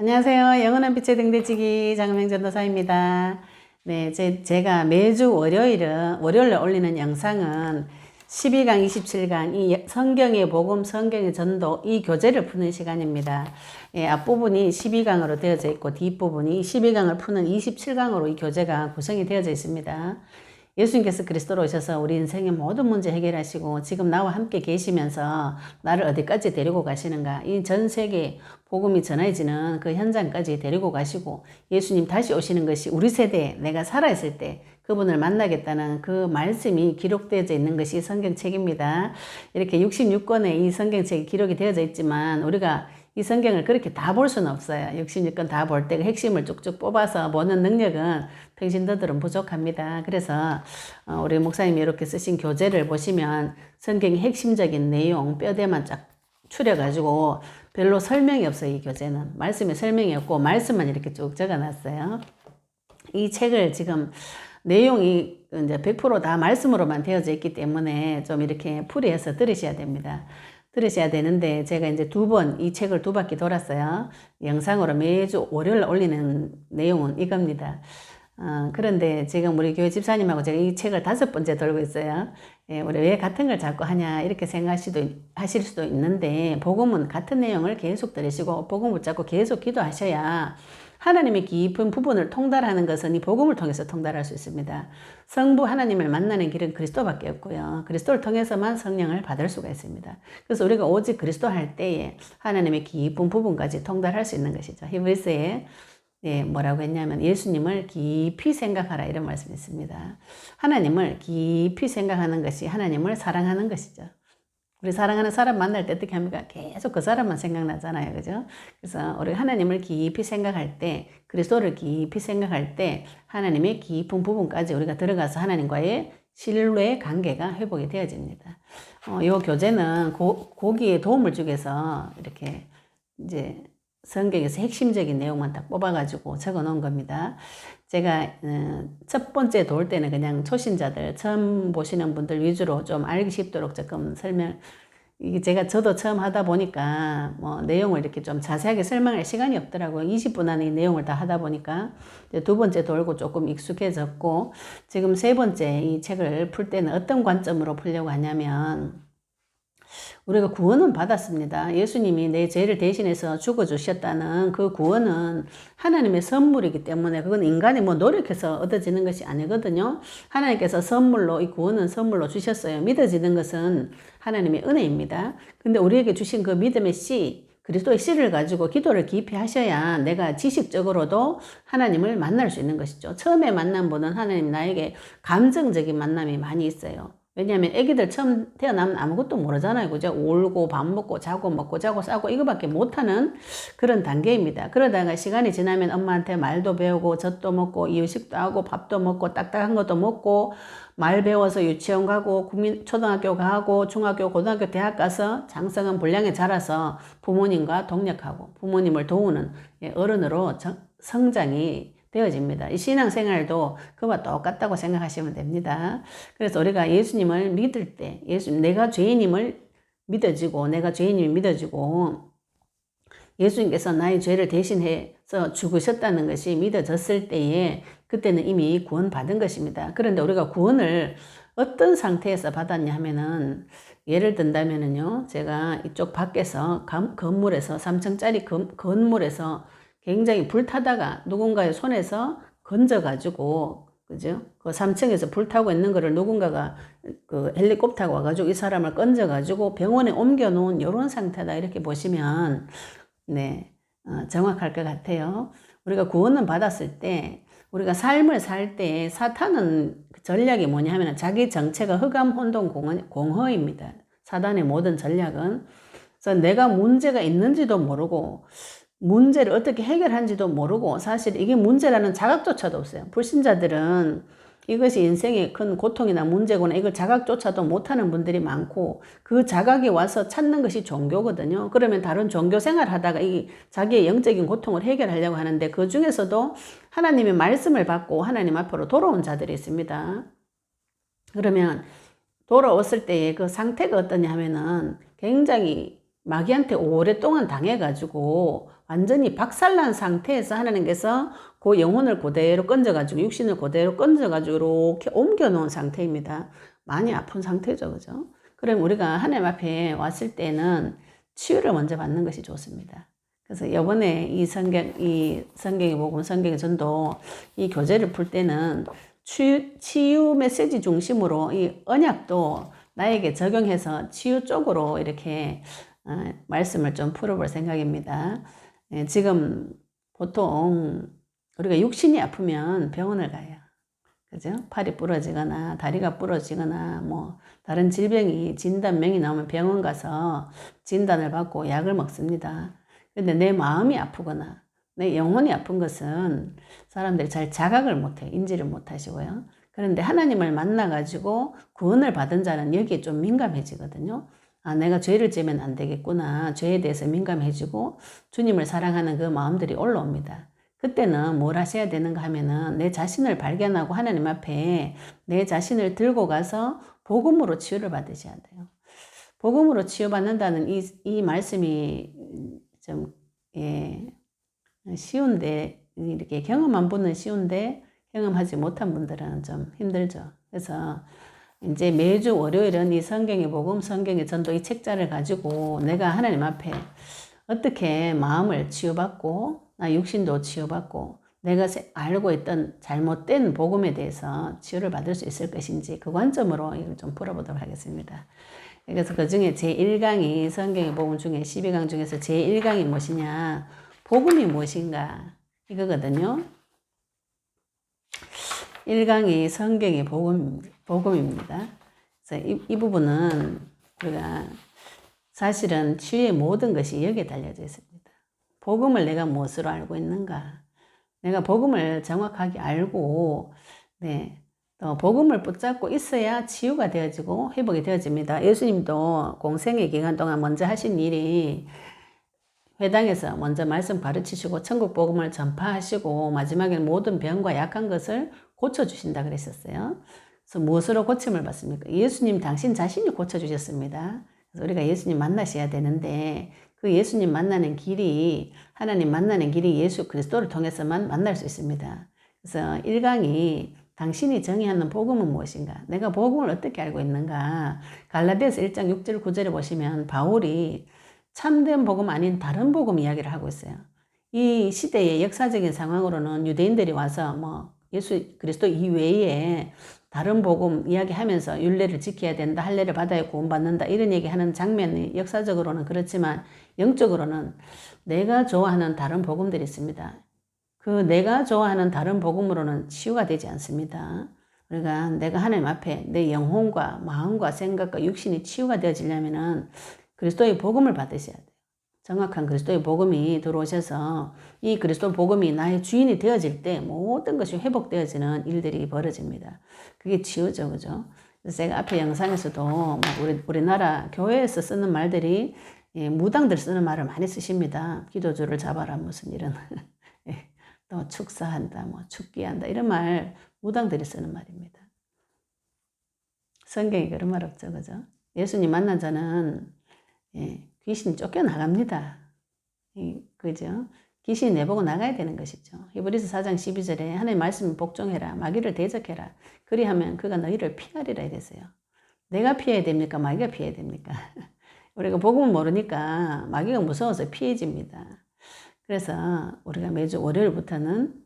안녕하세요. 영원한 빛의 등대지기 장명 전도사입니다. 네, 제, 제가 매주 월요일은, 월요일에 올리는 영상은 12강, 27강, 이 성경의 복음, 성경의 전도, 이 교재를 푸는 시간입니다. 예, 앞부분이 12강으로 되어져 있고, 뒷부분이 12강을 푸는 27강으로 이 교재가 구성이 되어져 있습니다. 예수님께서 그리스도로 오셔서 우리 인생의 모든 문제 해결하시고 지금 나와 함께 계시면서 나를 어디까지 데리고 가시는가 이 전 세계 복음이 전해지는 그 현장까지 데리고 가시고 예수님 다시 오시는 것이 우리 세대에 내가 살아있을 때 그분을 만나겠다는 그 말씀이 기록되어 있는 것이 성경책입니다. 이렇게 66권의 이 성경책이 기록이 되어져 있지만 우리가 이 성경을 그렇게 다 볼 수는 없어요. 66권 다 볼때그 핵심을 쭉쭉 뽑아서 보는 능력은 평신도들은 부족합니다. 그래서 어, 우리 목사님이 이렇게 쓰신 교재를 보시면 성경의 핵심적인 내용 뼈대만 쫙 추려가지고 별로 설명이 없어요. 이 교재는 말씀에 설명이 없고 말씀만 이렇게 쭉 적어놨어요. 이 책을 지금 내용이 이제 100%다 말씀으로만 되어져 있기 때문에 좀 이렇게 풀이해서 들으셔야 됩니다. 들으셔야 되는데 제가 이제 두 번 이 책을 두 바퀴 돌았어요. 영상으로 매주 월요일 올리는 내용은 이겁니다. 어, 그런데 지금 우리 교회 집사님하고 제가 이 책을 다섯 번째 돌고 있어요. 예, 우리 왜 같은 걸 자꾸 하냐 이렇게 생각하실 수도, 하실 수도 있는데 복음은 같은 내용을 계속 들으시고 복음 붙잡고 계속 기도하셔야 하나님의 깊은 부분을 통달하는 것은 이 복음을 통해서 통달할 수 있습니다. 성부 하나님을 만나는 길은 그리스도밖에 없고요. 그리스도를 통해서만 성령을 받을 수가 있습니다. 그래서 우리가 오직 그리스도 할 때에 하나님의 깊은 부분까지 통달할 수 있는 것이죠. 히브리스에 예, 뭐라고 했냐면 예수님을 깊이 생각하라 이런 말씀이 있습니다. 하나님을 깊이 생각하는 것이 하나님을 사랑하는 것이죠. 우리 사랑하는 사람 만날 때 어떻게 합니까? 계속 그 사람만 생각나잖아요. 그죠? 그래서 우리 하나님을 깊이 생각할 때, 그리스도를 깊이 생각할 때, 하나님의 깊은 부분까지 우리가 들어가서 하나님과의 신뢰 관계가 회복이 되어집니다. 어, 이 교재는 고, 거기에 도움을 위해서 이렇게 이제 성경에서 핵심적인 내용만 딱 뽑아가지고 적어 놓은 겁니다. 제가 어, 첫 번째 돌 때는 그냥 초신자들 처음 보시는 분들 위주로 좀 알기 쉽도록 조금 설명 이게 제가 저도 처음 하다 보니까 뭐 내용을 이렇게 좀 자세하게 설명할 시간이 없더라고요. 20분 안에 이 내용을 다 하다 보니까 두 번째 돌고 조금 익숙해졌고 지금 세 번째 이 책을 풀 때는 어떤 관점으로 풀려고 하냐면 우리가 구원은 받았습니다. 예수님이 내 죄를 대신해서 죽어주셨다는 그 구원은 하나님의 선물이기 때문에 그건 인간이 뭐 노력해서 얻어지는 것이 아니거든요. 하나님께서 선물로, 이 구원은 선물로 주셨어요. 믿어지는 것은 하나님의 은혜입니다. 근데 우리에게 주신 그 믿음의 씨, 그리스도의 씨를 가지고 기도를 깊이 하셔야 내가 지식적으로도 하나님을 만날 수 있는 것이죠. 처음에 만난 분은 하나님 나에게 감정적인 만남이 많이 있어요. 왜냐하면 애기들 처음 태어나면 아무것도 모르잖아요. 그죠? 울고 밥 먹고 자고 먹고 자고 싸고 이거밖에 못하는 그런 단계입니다. 그러다가 시간이 지나면 엄마한테 말도 배우고 젖도 먹고 이유식도 하고 밥도 먹고 딱딱한 것도 먹고 말 배워서 유치원 가고 국민 초등학교 가고 중학교 고등학교 대학 가서 장성한 분량에 자라서 부모님과 동력하고 부모님을 도우는 예, 어른으로 성장이 되어집니다. 이 신앙생활도 그와 똑같다고 생각하시면 됩니다. 그래서 우리가 예수님을 믿을 때, 예수 내가 죄인임을 믿어지고, 내가 죄인임을 믿어지고, 예수님께서 나의 죄를 대신해서 죽으셨다는 것이 믿어졌을 때에 그때는 이미 구원받은 것입니다. 그런데 우리가 구원을 어떤 상태에서 받았냐 하면은 예를 든다면은요, 제가 이쪽 밖에서 건물에서 3층짜리 건물에서 굉장히 불타다가 누군가의 손에서 건져가지고, 그죠? 그 3층에서 불타고 있는 거를 누군가가 그 헬리콥터가 와가지고 이 사람을 건져가지고 병원에 옮겨놓은 이런 상태다. 이렇게 보시면, 네, 어, 정확할 것 같아요. 우리가 구원을 받았을 때, 우리가 삶을 살 때 사탄은 전략이 뭐냐 하면 자기 정체가 흑암 혼돈 공허입니다. 사단의 모든 전략은. 그래서 내가 문제가 있는지도 모르고, 문제를 어떻게 해결한지도 모르고 사실 이게 문제라는 자각조차도 없어요. 불신자들은 이것이 인생의 큰 고통이나 문제구나 이걸 자각조차도 못하는 분들이 많고 그 자각이 와서 찾는 것이 종교거든요. 그러면 다른 종교 생활 하다가 이 자기의 영적인 고통을 해결하려고 하는데 그 중에서도 하나님의 말씀을 받고 하나님 앞으로 돌아온 자들이 있습니다. 그러면 돌아왔을 때의 그 상태가 어떠냐 하면은 굉장히 마귀한테 오랫동안 당해가지고 완전히 박살난 상태에서 하나님께서 그 영혼을 그대로 건져가지고 육신을 그대로 건져가지고 이렇게 옮겨놓은 상태입니다. 많이 아픈 상태죠, 그죠? 그럼 우리가 하나님 앞에 왔을 때는 치유를 먼저 받는 것이 좋습니다. 그래서 이번에 이 성경, 이 성경의 복음, 성경의 전도 이 교재를 풀 때는 치유, 치유 메시지 중심으로 이 언약도 나에게 적용해서 치유 쪽으로 이렇게 어, 말씀을 좀 풀어볼 생각입니다. 예, 지금 보통 우리가 육신이 아프면 병원을 가요. 그죠? 팔이 부러지거나 다리가 부러지거나 뭐 다른 질병이 진단명이 나오면 병원 가서 진단을 받고 약을 먹습니다. 근데 내 마음이 아프거나 내 영혼이 아픈 것은 사람들이 잘 자각을 못해, 인지를 못하시고요. 그런데 하나님을 만나가지고 구원을 받은 자는 여기에 좀 민감해지거든요. 아, 내가 죄를 지면 안 되겠구나. 죄에 대해서 민감해지고 주님을 사랑하는 그 마음들이 올라옵니다. 그때는 뭘 하셔야 되는가 하면은 내 자신을 발견하고 하나님 앞에 내 자신을 들고 가서 복음으로 치유를 받으셔야 돼요. 복음으로 치유받는다는 이, 이 말씀이 좀, 예, 쉬운데, 이렇게 경험한 분은 쉬운데 경험하지 못한 분들은 좀 힘들죠. 그래서 이제 매주 월요일은 이 성경의 복음, 성경의 전도 이 책자를 가지고 내가 하나님 앞에 어떻게 마음을 치유받고 나 육신도 치유받고 내가 알고 있던 잘못된 복음에 대해서 치유를 받을 수 있을 것인지 그 관점으로 이걸 좀 풀어보도록 하겠습니다. 그래서 그 중에 제1강이 성경의 복음 중에 12강 중에서 제1강이 무엇이냐 복음이 무엇인가 이거거든요. 1강이 성경의 복음, 복음입니다. 그래서 이, 이 부분은 우리가 사실은 치유의 모든 것이 여기에 달려져 있습니다. 복음을 내가 무엇으로 알고 있는가? 내가 복음을 정확하게 알고, 네, 또 복음을 붙잡고 있어야 치유가 되어지고 회복이 되어집니다. 예수님도 공생의 기간 동안 먼저 하신 일이 회당에서 먼저 말씀 가르치시고 천국 복음을 전파하시고 마지막에는 모든 병과 약한 것을 고쳐주신다 그랬었어요. 그래서 무엇으로 고침을 받습니까? 예수님 당신 자신이 고쳐주셨습니다. 그래서 우리가 예수님 만나셔야 되는데 그 예수님 만나는 길이 하나님 만나는 길이 예수 그리스도를 통해서만 만날 수 있습니다. 그래서 1강이 당신이 정의하는 복음은 무엇인가? 내가 복음을 어떻게 알고 있는가? 갈라디아서 1장 6절 9절에 보시면 바울이 참된 복음 아닌 다른 복음 이야기를 하고 있어요. 이 시대의 역사적인 상황으로는 유대인들이 와서 뭐 예수 그리스도 이외에 다른 복음 이야기하면서 윤례를 지켜야 된다, 할례를 받아야 구원받는다 이런 얘기하는 장면이 역사적으로는 그렇지만 영적으로는 내가 좋아하는 다른 복음들이 있습니다. 그 내가 좋아하는 다른 복음으로는 치유가 되지 않습니다. 그러니까 내가 하나님 앞에 내 영혼과 마음과 생각과 육신이 치유가 되어지려면은 그리스도의 복음을 받으셔야 돼요. 정확한 그리스도의 복음이 들어오셔서 이 그리스도 복음이 나의 주인이 되어질 때 모든 것이 회복되어지는 일들이 벌어집니다. 그게 치유죠, 그죠? 제가 앞에 영상에서도 뭐 우리, 우리나라 교회에서 쓰는 말들이 예, 무당들 쓰는 말을 많이 쓰십니다. 기도주를 잡아라, 무슨 이런. 예, 또 축사한다, 뭐 축기한다, 이런 말 무당들이 쓰는 말입니다. 성경에 그런 말 없죠, 그죠? 예수님 만난 자는 예, 귀신 쫓겨나갑니다. 그죠? 귀신이 내보고 나가야 되는 것이죠. 히브리서 4장 12절에 하나님 말씀 복종해라. 마귀를 대적해라. 그리하면 그가 너희를 피하리라 이랬어요. 내가 피해야 됩니까? 마귀가 피해야 됩니까? 우리가 복음을 모르니까 마귀가 무서워서 피해집니다. 그래서 우리가 매주 월요일부터는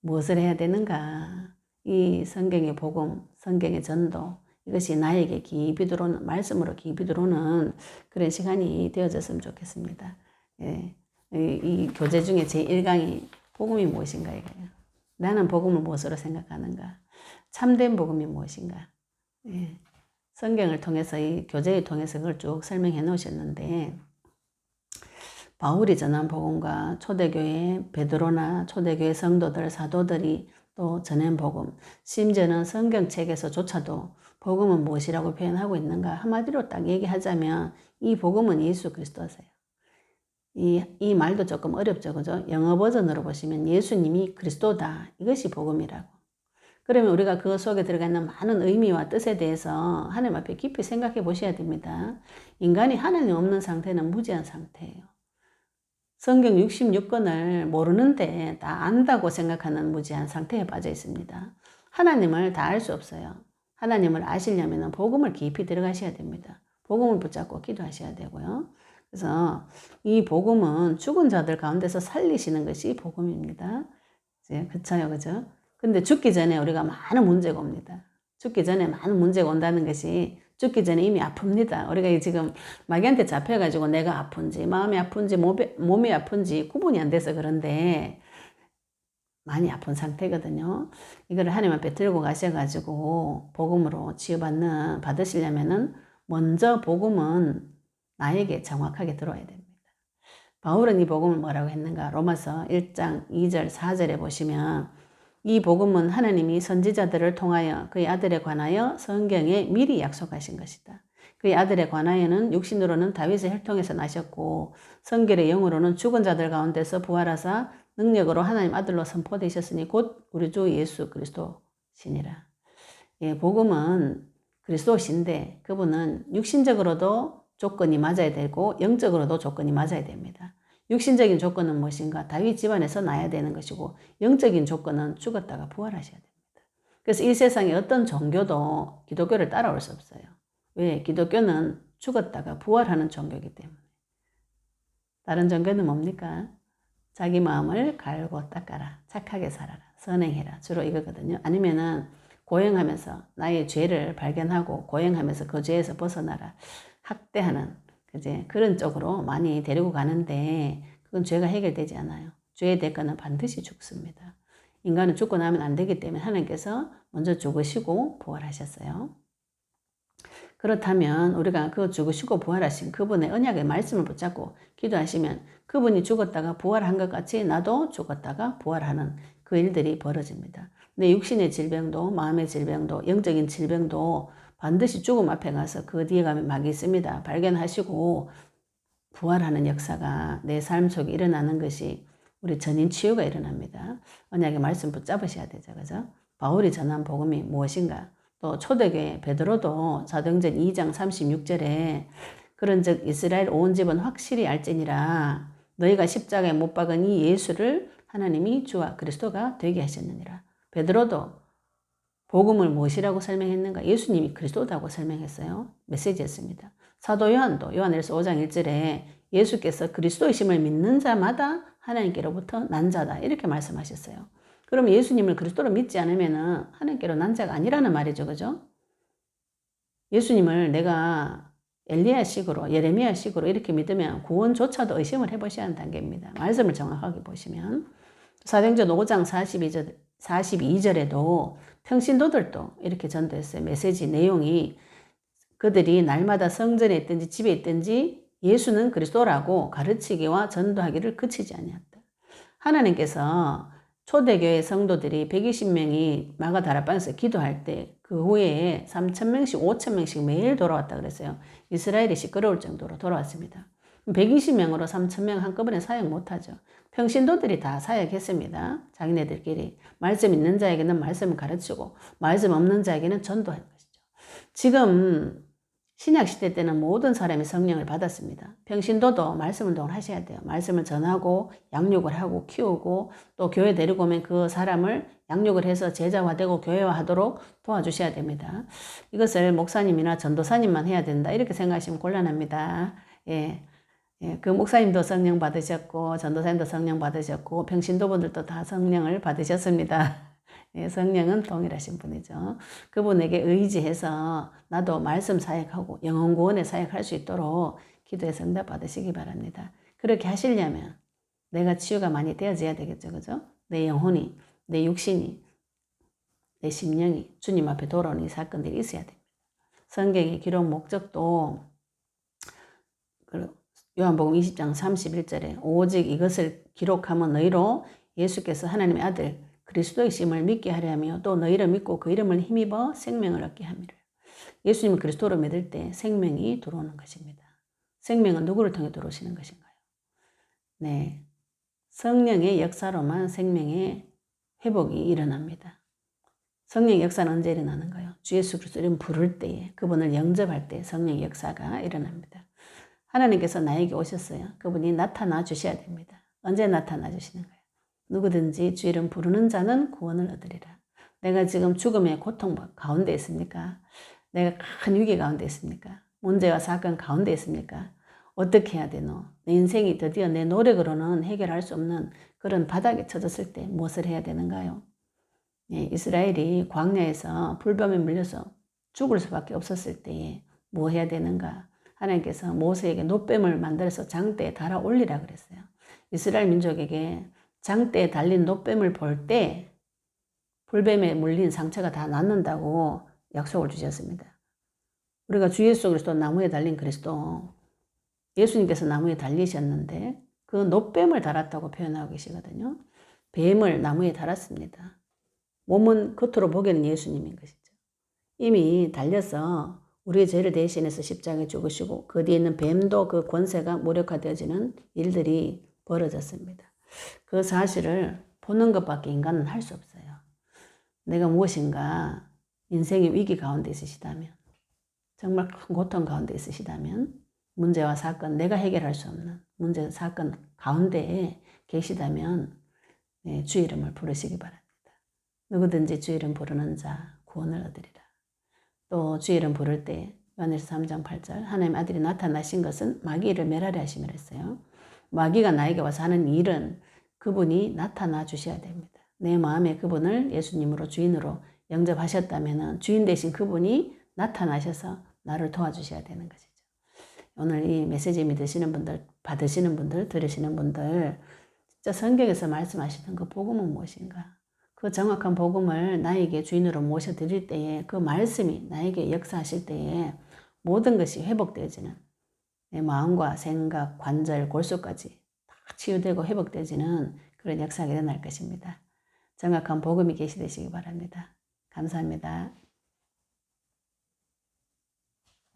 무엇을 해야 되는가? 이 성경의 복음, 성경의 전도, 이것이 나에게 깊이 들어오는, 말씀으로 깊이 들어오는 그런 시간이 되어졌으면 좋겠습니다. 예. 이, 이 교재 중에 제 1강이 복음이 무엇인가 이거예요. 나는 복음을 무엇으로 생각하는가? 참된 복음이 무엇인가? 예. 성경을 통해서 이 교재를 통해서 그걸 쭉 설명해 놓으셨는데 바울이 전한 복음과 초대교회 베드로나 초대교회 성도들 사도들이 또 전한 복음 심지어는 성경책에서조차도 복음은 무엇이라고 표현하고 있는가? 한마디로 딱 얘기하자면 이 복음은 예수 그리스도세요. 이, 이 말도 조금 어렵죠. 그죠? 영어 버전으로 보시면 예수님이 그리스도다. 이것이 복음이라고. 그러면 우리가 그 속에 들어가 있는 많은 의미와 뜻에 대해서 하나님 앞에 깊이 생각해 보셔야 됩니다. 인간이 하나님 없는 상태는 무지한 상태예요. 성경 66권을 모르는데 다 안다고 생각하는 무지한 상태에 빠져 있습니다. 하나님을 다 알 수 없어요. 하나님을 아시려면 복음을 깊이 들어가셔야 됩니다. 복음을 붙잡고 기도하셔야 되고요. 그래서 이 복음은 죽은 자들 가운데서 살리시는 것이 복음입니다. 그쳐요, 그죠? 근데 죽기 전에 우리가 많은 문제가 옵니다. 죽기 전에 많은 문제가 온다는 것이 죽기 전에 이미 아픕니다. 우리가 지금 마귀한테 잡혀가지고 내가 아픈지, 마음이 아픈지, 몸이 아픈지 구분이 안 돼서 그런데 많이 아픈 상태거든요. 이거를 하나님 앞에 들고 가셔가지고 복음으로 치유받는, 받으시려면은 먼저 복음은 나에게 정확하게 들어야 됩니다. 바울은 이 복음을 뭐라고 했는가? 로마서 1장 2절 4절에 보시면 이 복음은 하나님이 선지자들을 통하여 그의 아들에 관하여 성경에 미리 약속하신 것이다. 그의 아들에 관하여는 육신으로는 다윗의 혈통에서 나셨고 성결의 영으로는 죽은 자들 가운데서 부활하사 능력으로 하나님 아들로 선포되셨으니 곧 우리 주 예수 그리스도시니라. 예, 복음은 그리스도 신데 그분은 육신적으로도 조건이 맞아야 되고 영적으로도 조건이 맞아야 됩니다. 육신적인 조건은 무엇인가? 다윗 집안에서 나야 되는 것이고 영적인 조건은 죽었다가 부활하셔야 됩니다. 그래서 이 세상에 어떤 종교도 기독교를 따라올 수 없어요. 왜? 기독교는 죽었다가 부활하는 종교이기 때문에. 다른 종교는 뭡니까? 자기 마음을 갈고 닦아라. 착하게 살아라. 선행해라. 주로 이거거든요. 아니면은 고행하면서 나의 죄를 발견하고 고행하면서 그 죄에서 벗어나라. 학대하는 이제 그런 쪽으로 많이 데리고 가는데 그건 죄가 해결되지 않아요. 죄의 대가는 반드시 죽습니다. 인간은 죽고 나면 안 되기 때문에 하나님께서 먼저 죽으시고 부활하셨어요. 그렇다면 우리가 그 죽으시고 부활하신 그분의 언약의 말씀을 붙잡고 기도하시면 그분이 죽었다가 부활한 것 같이 나도 죽었다가 부활하는 그 일들이 벌어집니다. 내 육신의 질병도 마음의 질병도 영적인 질병도 반드시 죽음 앞에 가서 그 뒤에 가면 막이 있습니다. 발견하시고 부활하는 역사가 내 삶 속에 일어나는 것이 우리 전인 치유가 일어납니다. 언약의 말씀 붙잡으셔야 되죠. 그죠? 바울이 전한 복음이 무엇인가? 또 초대교회 베드로도 사도행전 2장 36절에 그런즉 이스라엘 온 집은 확실히 알지니라 너희가 십자가에 못 박은 이 예수를 하나님이 주와 그리스도가 되게 하셨느니라. 베드로도 복음을 무엇이라고 설명했는가? 예수님이 그리스도다고 설명했어요. 메시지였습니다. 사도 요한도 요한일서 5장 1절에 예수께서 그리스도이심을 믿는 자마다 하나님께로부터 난 자다 이렇게 말씀하셨어요. 그럼 예수님을 그리스도로 믿지 않으면 하나님께로 난 자가 아니라는 말이죠. 그죠? 예수님을 내가 엘리야식으로 예레미야식으로 이렇게 믿으면 구원조차도 의심을 해보셔야 하는 단계입니다. 말씀을 정확하게 보시면 사도행전 5장 42절, 42절에도 평신도들도 이렇게 전도했어요. 메시지 내용이 그들이 날마다 성전에 있든지 집에 있든지 예수는 그리스도라고 가르치기와 전도하기를 그치지 아니었다. 하나님께서 초대교회 성도들이 120명이 마가 다락방에서 기도할 때 그 후에 3,000명씩, 5,000명씩 매일 돌아왔다 그랬어요. 이스라엘이 시끄러울 정도로 돌아왔습니다. 120명으로 3,000명 한꺼번에 사역 못하죠. 평신도들이 다 사역했습니다. 자기네들끼리. 말씀 있는 자에게는 말씀을 가르치고, 말씀 없는 자에게는 전도하는 것이죠. 지금 신약시대 때는 모든 사람이 성령을 받았습니다. 평신도도 말씀 운동을 하셔야 돼요. 말씀을 전하고 양육을 하고 키우고 또 교회 데리고 오면 그 사람을 양육을 해서 제자화되고 교회화하도록 도와주셔야 됩니다. 이것을 목사님이나 전도사님만 해야 된다. 이렇게 생각하시면 곤란합니다. 예. 예, 그 목사님도 성령 받으셨고 전도사님도 성령 받으셨고 평신도분들도 다 성령을 받으셨습니다. 예, 성령은 동일하신 분이죠. 그분에게 의지해서 나도 말씀 사역하고 영혼 구원에 사역할 수 있도록 기도해서 응답 받으시기 바랍니다. 그렇게 하시려면 내가 치유가 많이 되어져야 되겠죠. 그죠? 내 영혼이, 내 육신이, 내 심령이 주님 앞에 돌아오는 이 사건들이 있어야 됩니다. 성경의 기록 목적도 요한복음 20장 31절에 오직 이것을 기록하면 너희로 예수께서 하나님의 아들 그리스도의 심을 믿게 하려며 또 너희를 믿고 그 이름을 힘입어 생명을 얻게 함이라. 예수님을 그리스도로 믿을 때 생명이 들어오는 것입니다. 생명은 누구를 통해 들어오시는 것인가요? 네. 성령의 역사로만 생명의 회복이 일어납니다. 성령 역사는 언제 일어나는가요? 주 예수 그리스도 이름 부를 때에 그분을 영접할 때 성령 역사가 일어납니다. 하나님께서 나에게 오셨어요. 그분이 나타나 주셔야 됩니다. 언제 나타나 주시는 거예요? 누구든지 주 이름 부르는 자는 구원을 얻으리라. 내가 지금 죽음의 고통 가운데 있습니까? 내가 큰 위기 가운데 있습니까? 문제와 사건 가운데 있습니까? 어떻게 해야 되노? 내 인생이 드디어 내 노력으로는 해결할 수 없는 그런 바닥에 쳐졌을 때 무엇을 해야 되는가요? 예, 이스라엘이 광야에서 불뱀에 물려서 죽을 수밖에 없었을 때에 뭐 해야 되는가? 하나님께서 모세에게 노뱀을 만들어서 장대에 달아 올리라 그랬어요. 이스라엘 민족에게 장대에 달린 노뱀을 볼 때 불뱀에 물린 상처가 다 낫는다고 약속을 주셨습니다. 우리가 주 예수 그리스도 나무에 달린 그리스도 예수님께서 나무에 달리셨는데 그 노뱀을 달았다고 표현하고 계시거든요. 뱀을 나무에 달았습니다. 몸은 겉으로 보기에는 예수님인 것이죠. 이미 달려서 우리의 죄를 대신해서 십자가에 죽으시고 그 뒤에 있는 뱀도 그 권세가 무력화되어지는 일들이 벌어졌습니다. 그 사실을 보는 것밖에 인간은 할 수 없어요. 내가 무엇인가 인생의 위기 가운데 있으시다면 정말 큰 고통 가운데 있으시다면 문제와 사건 내가 해결할 수 없는 문제 사건 가운데에 계시다면 네, 주 이름을 부르시기 바랍니다. 누구든지 주 이름 부르는 자 구원을 얻으리라. 또 주 이름 부를 때 요한일서 3장 8절 하나님 아들이 나타나신 것은 마귀를 멸하려 하심을 했어요. 마귀가 나에게 와서 하는 일은 그분이 나타나 주셔야 됩니다. 내 마음에 그분을 예수님으로 주인으로 영접하셨다면 주인 대신 그분이 나타나셔서 나를 도와주셔야 되는 것이죠. 오늘 이 메시지 믿으시는 분들, 받으시는 분들, 들으시는 분들, 진짜 성경에서 말씀하시는 그 복음은 무엇인가? 그 정확한 복음을 나에게 주인으로 모셔드릴 때에 그 말씀이 나에게 역사하실 때에 모든 것이 회복되어지는 내 마음과 생각, 관절, 골수까지 다 치유되고 회복되어지는 그런 역사가 일어날 것입니다. 정확한 복음이 계시되시기 바랍니다. 감사합니다.